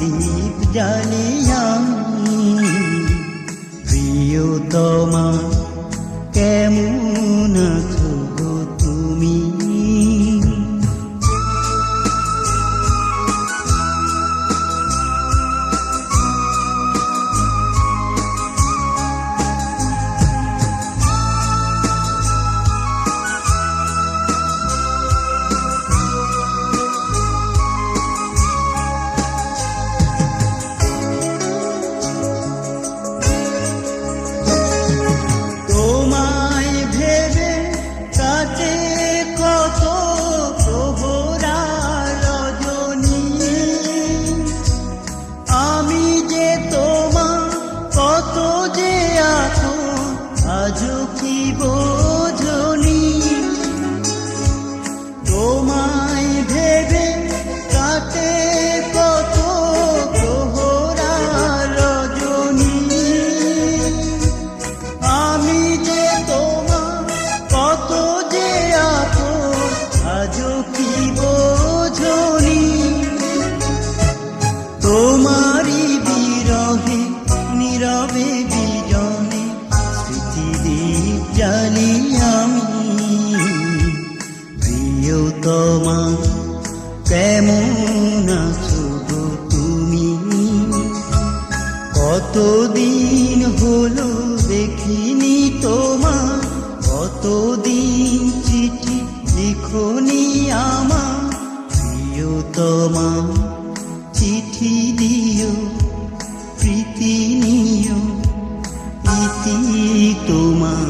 দীপ জানিয়াম। প্রিয়তমা কেমন তোমা চিঠি দিও প্রীতি নিও ইতি তোমার